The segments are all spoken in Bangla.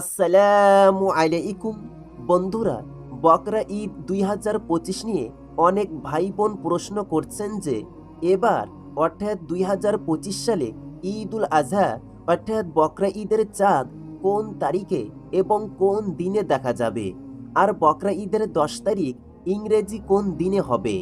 আসসালামু আলাইকুম। বন্ধুরা, বকরা ঈদ দুই হাজার পঁচিশ নিয়ে অনেক ভাই বোন প্রশ্ন করছেন যে, এবার অর্থাৎ দুই হাজার পঁচিশ সালে ঈদ উল আজহা, অর্থাৎ বকরা ঈদের চাঁদ কোন তারিখে এবং কোন দিনে দেখা যাবে? আর বকরা ঈদের দশ তারিখ ইংরেজি কোন দিনে হবে?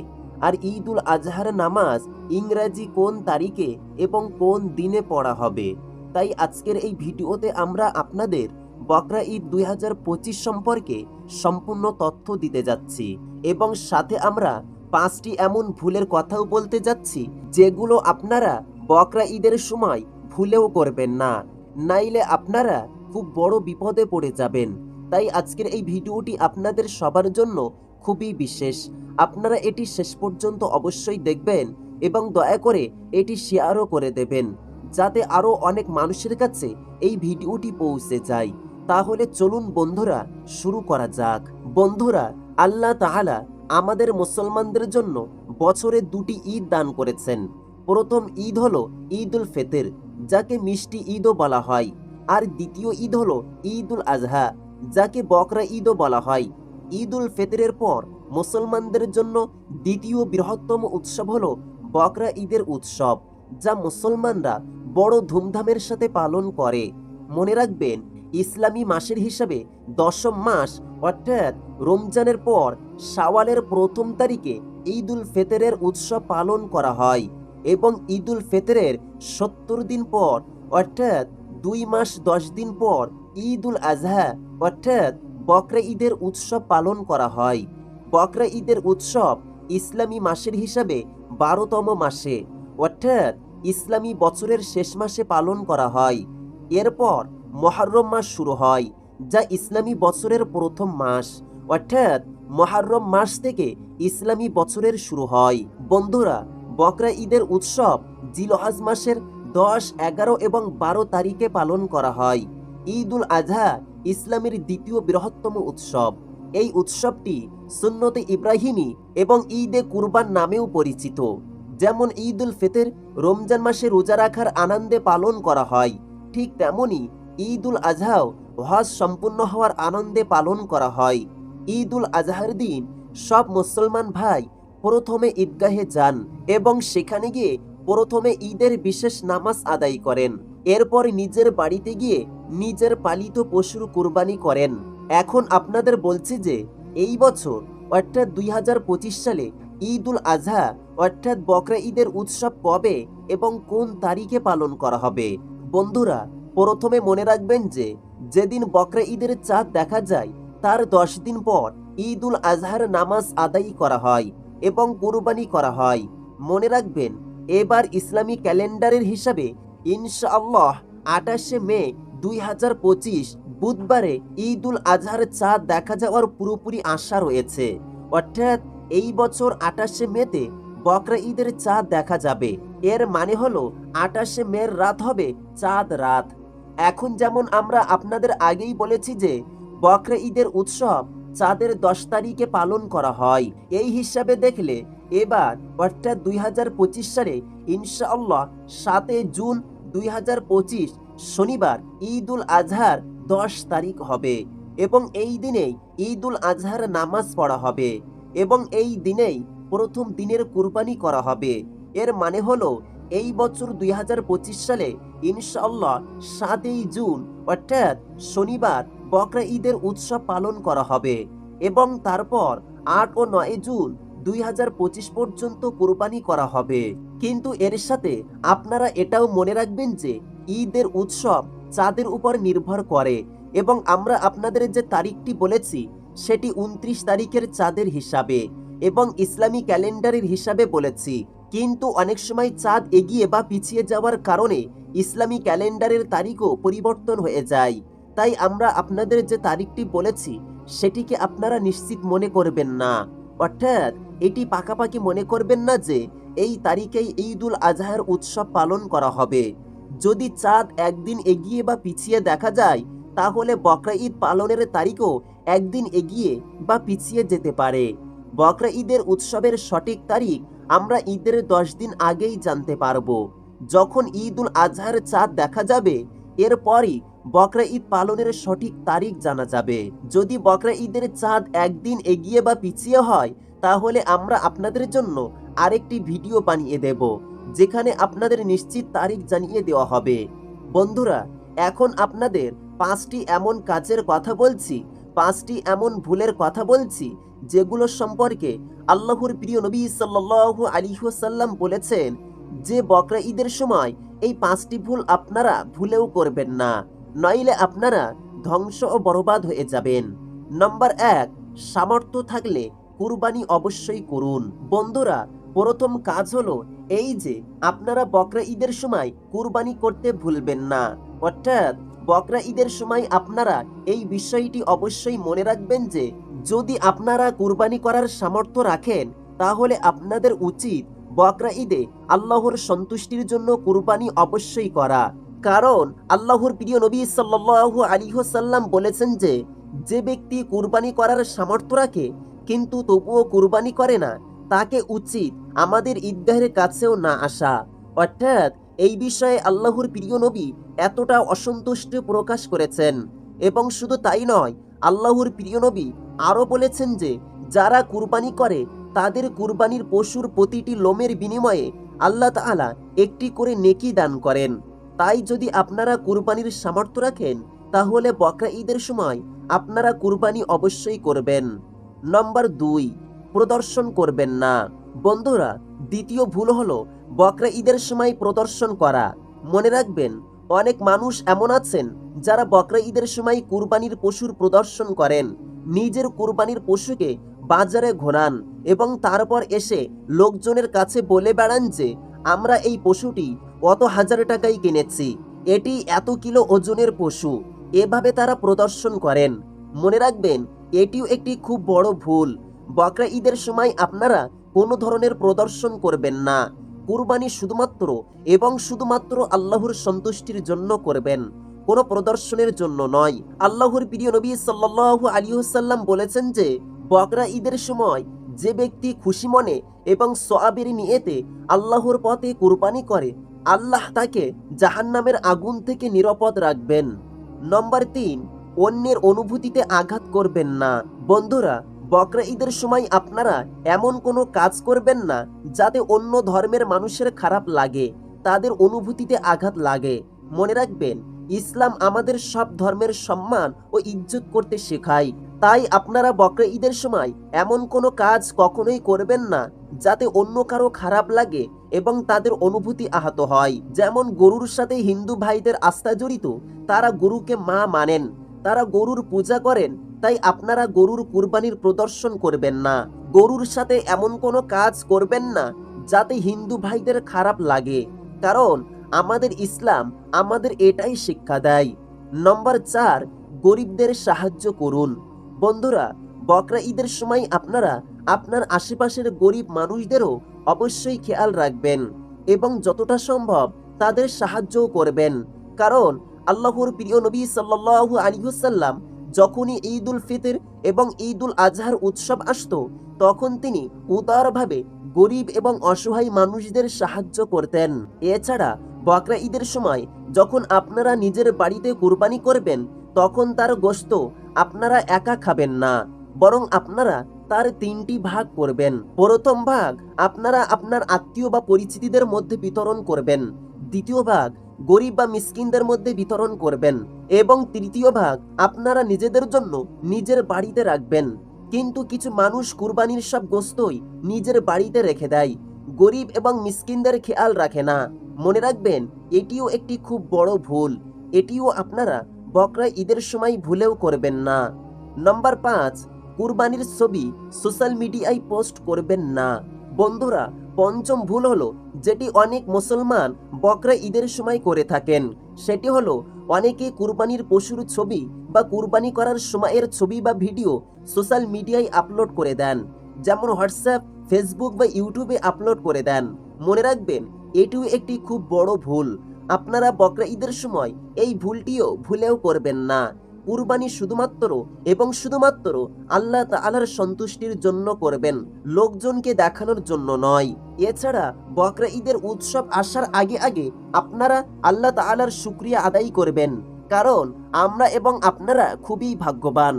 আর ঈদ উল আজহার নামাজ ইংরাজি কোন তারিখে এবং কোন দিনে পড়া হবে? তাই আজকের এই ভিডিওতে আমরা আপনাদের বকরা ঈদ দুই হাজার পঁচিশ সম্পর্কে সম্পূর্ণ তথ্য দিতে যাচ্ছি এবং সাথে আমরা পাঁচটি এমন ভুলের কথাও বলতে যাচ্ছি যেগুলো আপনারা বকরা ঈদের সময় ভুলেও করবেন না। নাইলে আপনারা খুব বড় বিপদে পড়ে যাবেন। তাই আজকের এই ভিডিওটি আপনাদের সবার জন্য খুবই বিশেষ। আপনারা এটি শেষ পর্যন্ত অবশ্যই দেখবেন এবং দয়া করে এটি শেয়ারও করে দেবেন, যাতে আরও অনেক মানুষের কাছে এই ভিডিওটি পৌঁছে যায়। তাহলে চলুন বন্ধুরা, শুরু করা যাক। বন্ধুরা, আল্লাহ তাহালা আমাদের মুসলমানদের জন্য বছরে দুটি ঈদ দান করেছেন। প্রথম ঈদ হলো ঈদ উল ফেতের, যাকে মিষ্টি ঈদও বলা হয়। আর দ্বিতীয় ঈদ হলো ঈদ উল আজহা, যাকে বকরা ঈদও বলা হয়। ঈদ উল ফেতরের পর মুসলমানদের জন্য দ্বিতীয় বৃহত্তম উৎসব হলো বকরা ঈদের উৎসব, যা মুসলমানরা বড় ধুমধামের সাথে পালন করে। মনে রাখবেন ইসলামী মাসের হিসাবে দশম মাস, অর্থাৎ রমজানের পর শাওয়ালের প্রথম তারিখে ঈদ উল ফেতরের উৎসব পালন করা হয় এবং ঈদ উল ফেতরের সত্তর দিন পর, অর্থাৎ দুই মাস দশ দিন পর ঈদ উল আজহা, অর্থাৎ বকরা ঈদের উৎসব পালন করা হয়। বকরা ঈদের উৎসব ইসলামী মাসের হিসাবে বারোতম মাসে, অর্থাৎ ইসলামী বছরের শেষ মাসে পালন করা হয়। এরপর মহারম মাস শুরু হয়, যা ইসলামী বছরের প্রথম মাস। অর্থাৎ মহারম মাস থেকে ইসলামী বছরের শুরু হয়। বন্ধুরা, বকরা ঈদের উৎসব জিলহাজ মাসের দশ, এগারো এবং বারো তারিখে পালন করা হয়। ঈদ উল আজহা ইসলামের দ্বিতীয় বৃহত্তম উৎসব। এই উৎসবটি সুন্নতে ইব্রাহিমী এবং ঈদে কুরবান নামেও পরিচিত। যেমন ঈদ উল ফিতর, রমজান মাসে রোজা রাখার আনন্দে পালন করা হয়, ঠিক তেমনি ঈদ উল আজহাও হজ সম্পূর্ণ হওয়ার আনন্দে পালন করা হয়। ঈদ উল আজহার দিন সব মুসলমান ভাই প্রথমে ঈদগাহে যান এবং সেখানে গিয়ে প্রথমে ঈদের বিশেষ নামাজ আদায় করেন। এরপর নিজের বাড়িতে গিয়ে নিজের পালিত পশুর কুরবানি করেন। এখন আপনাদের বলছি যে, এই বছর অর্থাৎ দুই হাজার পঁচিশ সালে ঈদ উল আজহা অর্থাৎ বকরা ঈদের উৎসব কবে এবং কোন তারিখে পালন করা হবে? বন্ধুরা প্রথমে মনে রাখবেন যে, যেদিন বকরা ঈদের চাঁদ দেখা যায়, তার দশ দিন পর ঈদ উল আজহার নামাজ আদায় করা হয় এবং কুরবানি করা হয়। মনে রাখবেন, এবার ইসলামী ক্যালেন্ডারের হিসাবে ইনশাআল্লাহ আঠাশে মে দুই হাজার পঁচিশ বুধবারে ঈদ উল আজহার চাঁদ দেখা যাওয়ার পুরোপুরি আশা রয়েছে। অর্থাৎ এই বছর আঠাশে মেতে বকরা ঈদের চাঁদ দেখা যাবে। এর মানে হলো, আঠাশে মের রাত হবে চাঁদ রাত। এখন যেমন আমরা আপনাদের আগেই বলেছি যে, বকরা ঈদের উৎসব চাঁদের দশ তারিখে পালন করা হয়। এই হিসাবে দেখলে এবার অর্থাৎ দুই হাজার পঁচিশ সালে ইনশাআল্লাহ সাতে জুন দুই হাজার পঁচিশ শনিবার ঈদ উল আজহার দশ তারিখ হবে এবং এই দিনেই ঈদ উল আজহার নামাজ পড়া হবে এবং এই দিনেই প্রথম দিনের কুরবানি করা হবে। এর মানে হলো এই বছর দুই হাজার পঁচিশ সালে ইনশাআল্লাহ সাতই জুন, অর্থাৎ শনিবার বকরা ঈদের উৎসব পালন করা হবে এবং তারপর আট ও নয় জুন দুই হাজার পঁচিশ পর্যন্ত কোরবানি করা হবে। কিন্তু এর সাথে আপনারা এটাও মনে রাখবেন যে ঈদের উৎসব চাঁদের উপর নির্ভর করে এবং আমরা আপনাদের যে তারিখটি বলেছি সেটি উনত্রিশ তারিখের চাঁদের হিসাবে এবং ইসলামী ক্যালেন্ডারের হিসাবে বলেছি। কিন্তু অনেক সময় চাঁদ এগিয়ে বা পিছিয়ে যাওয়ার কারণে ইসলামী ক্যালেন্ডারের তারিখও পরিবর্তন হয়ে যায়। তাই আমরা আপনাদের যে তারিখটি বলেছি, সেটিকে আপনারা নিশ্চিত মনে করবেন না। অর্থাৎ, এটি পাকাপাকি মনে করবেন না যে এই তারিখেই ঈদ উল আজহার উৎসব পালন করা হবে। যদি চাঁদ একদিন এগিয়ে বা পিছিয়ে দেখা যায়, তাহলে বকরা ঈদ পালনের তারিখও একদিন এগিয়ে বা পিছিয়ে যেতে পারে। বকরা ঈদের উৎসবের সঠিক তারিখ আমরা ঈদের দশ দিন আগেই জানতে পারব। যখন ঈদ উল আজহার চাঁদ দেখা যাবে, এরপরই বকরা ঈদ পালনের সঠিক তারিখ জানা যাবে। যদি বকরা ঈদের চাঁদ একদিন এগিয়ে বা পিছিয়ে হয়, তাহলে আমরা আপনাদের জন্য আরেকটি ভিডিও বানিয়ে দেব, যেখানে আপনাদের নিশ্চিত তারিখ জানিয়ে দেওয়া হবে। বন্ধুরা, এখন আপনাদের পাঁচটি এমন কাজের কথা বলছি, পাঁচটি এমন ভুলের কথা বলছি যেগুলো সম্পর্কে আল্লাহর প্রিয় নবী সাল্লাল্লাহু আলাইহি ওয়াসাল্লাম বলেছেন, যে বকরা ঈদের সময় এই পাঁচটি ভুল আপনারা ভুলেও করবেন না, নইলে আপনারা ধ্বংস ও বরবাদ হয়ে যাবেন। নম্বর এক, সামর্থ্য থাকলে কুরবানি অবশ্যই করুন। বন্ধুরা, প্রথম কাজ হলো এই যে, আপনারা বকরা ঈদের সময় কুরবানি করতে ভুলবেন না। অর্থাৎ বকরা ঈদের সময় আপনারা এই বিষয়টি অবশ্যই মনে রাখবেন যে, যদি আপনারা কুরবানি করার সামর্থ্য রাখেন, তাহলে আপনাদের উচিত বকরা ঈদে আল্লাহর সন্তুষ্টির জন্য কুরবানি অবশ্যই করা। কারণ আল্লাহর প্রিয় নবী সাল্লাল্লাহু আলাইহি ওয়াসাল্লাম বলেছেন যে যে ব্যক্তি কুরবানি করার সামর্থ্য রাখে, কিন্তু তবুও কুরবানি করে না, তাকে উচিত আমাদের ঈদগাহের কাছেও না আসা। অর্থাৎ এই বিষয়ে আল্লাহর প্রিয় নবী এতটা অসন্তুষ্ট প্রকাশ করেছেন। এবং শুধু তাই নয়, আল্লাহর প্রিয় নবী আরও বলেছেন যে, যারা কুরবানি করে, তাদের কুরবানির পশুর প্রতিটি লোমের বিনিময়ে আল্লাহ তাআলা একটি করে নেকি দান করেন। তাই যদি আপনারা কুরবানির সামর্থ্য রাখেন, তাহলে বকরা ঈদের সময় আপনারা কুরবানি অবশ্যই করবেন। নম্বর দুই, প্রদর্শন করবেন না। বন্ধুরা, দ্বিতীয় ভুল হলো বকরা ঈদের সময় প্রদর্শন করা। মনে রাখবেন, অনেক মানুষ এমন আছেন যারা বকরা ঈদের সময় কুরবানির পশুর প্রদর্শন করেন। নিজের কুরবানির পশুকে বাজারে ঘোরান এবং তারপর এসে লোকজনের কাছে বলে বেড়ান যে, আমরা এই পশুটি অত হাজার টাকায় কিনেছি। এটি এত কিলো ওজনের পশু। এভাবে তারা প্রদর্শন করেন। মনে রাখবেন, এটিও একটি খুব বড় ভুল। বকরা ঈদের সময় আপনারা কোনো ধরনের প্রদর্শন করবেন না। কুরবানি শুধুমাত্র এবং শুধুমাত্র আল্লাহর সন্তুষ্টির জন্য করবেন, কোনো প্রদর্শনের জন্য নয়। আল্লাহর প্রিয় নবী সাল্লাল্লাহু আলাইহি ওয়াসাল্লাম বলেছেন যে, বকরা ঈদের সময় যে ব্যক্তি খুশি মনে এবং সোয়াবের নিয়েতে আল্লাহর পথে কুরবানি করে, আল্লাহ তাকে জাহান্নামের আগুন থেকে নিরাপদ রাখবেন। নম্বর তিন, অন্যের অনুভূতিতে আঘাত করবেন না। বন্ধুরা বকরা ঈদের সময় আপনারা এমন কোনো কাজ করবেন না যাতে অন্য ধর্মের মানুষের খারাপ লাগে, তাদের অনুভূতিতে আঘাত লাগে। মনে রাখবেন, ইসলাম আমাদের সব ধর্মের সম্মান ও ইজ্জত করতে শেখায়। তাই আপনারা বকরা ঈদের সময় এমন কোনো কাজ কখনোই করবেন না যাতে অন্য কারও খারাপ লাগে এবং তাদের অনুভূতি আহত হয়। যেমন গরুর সাথে হিন্দু ভাইদের আস্থা জড়িত, তারা গরুকে মা মানেন, তারা গরুর পূজা করেন তাই আপনারা গরুর কুরবানির প্রদর্শন করবেন না। গরুর সাথে এমন কোনো কাজ করবেন না যাতে হিন্দু ভাইদের খারাপ লাগে। কারণ আমাদের ইসলাম আমাদের এটাই শিক্ষা দেয়। নম্বর চার, গরিবদের সাহায্য করুন। বন্ধুরা, বকরা ঈদের সময় আপনারা আপনার আশেপাশের গরিব মানুষদেরও অবশ্যই খেয়াল রাখবেন এবং যতটা সম্ভব তাদের সাহায্যও করবেন। কারণ আল্লাহর প্রিয় নবী সাল্লাল্লাহু আলাইহি ওয়াসাল্লাম যখনই ঈদ উল ফিতর এবং ঈদ উল আজহার উৎসব আসত, তখন তিনি উদারভাবে গরিব এবং অসহায় মানুষদের সাহায্য করতেন। এছাড়া বকরা ঈদের সময় যখন আপনারা নিজের বাড়িতে কুরবানি করবেন, তখন তার গোশত আপনারা একা খাবেন না, বরং আপনারা তার তিনটি ভাগ করবেন। প্রথম ভাগ আপনারা আপনার আত্মীয় বা পরিচিতিদের মধ্যে বিতরণ করবেন। দ্বিতীয় ভাগ গরিব বা মিসকিনদের মধ্যে বিতরণ করবেন এবং তৃতীয় ভাগ আপনারা নিজেদের জন্য নিজের বাড়িতে রাখবেন। কিন্তু কিছু মানুষ কুরবানির সব গোস্তই নিজের বাড়িতে রেখে দেয়। গরিব এবং মিসকিনদের খেয়াল রাখে না। মনে রাখবেন, এটিও একটি খুব বড় ভুল। এটিও আপনারা বকরা ঈদের সময় ভুলেও করবেন না। নম্বর পাঁচ, কুরবানির ছবি সোশ্যাল মিডিয়ায় পোস্ট করবেন না। বন্ধুরা পঞ্চম ভুল হলো যেটি অনেক মুসলমান বকরা ঈদের সময় করে থাকেন। সেটি হলো অনেকে কুরবানির পশুর ছবি বা কুরবানি করার সময়ের ছবি বা ভিডিও সোশ্যাল মিডিয়ায় আপলোড করে দেন, যেমন হোয়াটসঅ্যাপ, ফেসবুক বা ইউটিউবে আপলোড করে দেন। মনে রাখবেন, এটিও একটি খুব বড় ভুল। আপনারা বকরা ঈদের সময় এই ভুলটিও ভুলেও করবেন না। কুরবানি শুধুমাত্র এবং শুধুমাত্র আল্লাহ তাআলার সন্তুষ্টির জন্য করবেন, লোকজনকে দেখানোর জন্য নয়। এছাড়া বকরা ঈদের উৎসব আসার আগে আগে আপনারা আল্লাহ তাআলার শুক্রিয়া আদায় করবেন, কারণ আমরা এবং আপনারা খুবই ভাগ্যবান।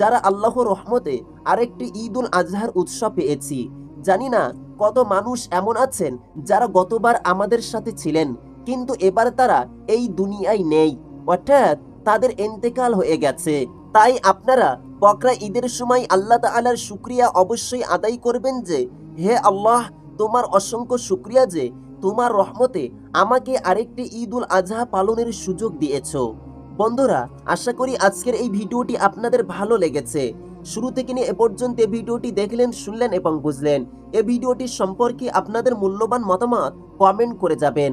যারা আল্লাহ রহমতে আরেকটি ঈদ উল আজহার উৎসব পেয়েছি, জানি না কত মানুষ এমন আছেন যারা গতবার আমাদের সাথে ছিলেন, কিন্তু এবার তারা এই দুনিয়ায় নেই। অর্থাৎ তাদের এন্তেকাল হয়ে গেছে। তাই আপনারা বকরা ঈদের সময় আল্লাহ তাআলার শুক্রিয়া অবশ্যই আদায় করবেন যে, হে আল্লাহ, তোমার অসংখ্য শুক্রিয়া যে, তোমার রহমতে আমাকে আরেকটি ঈদ উল আজহা পালনের সুযোগ দিয়েছ। বন্ধুরা, আশা করি আজকের এই ভিডিওটি আপনাদের ভালো লেগেছে। শুরু থেকে নিয়ে এ পর্যন্ত এই ভিডিওটি দেখলেন, শুনলেন এবং বুঝলেন। এই ভিডিওটি সম্পর্কে আপনাদের মূল্যবান মতামত কমেন্ট করে যাবেন।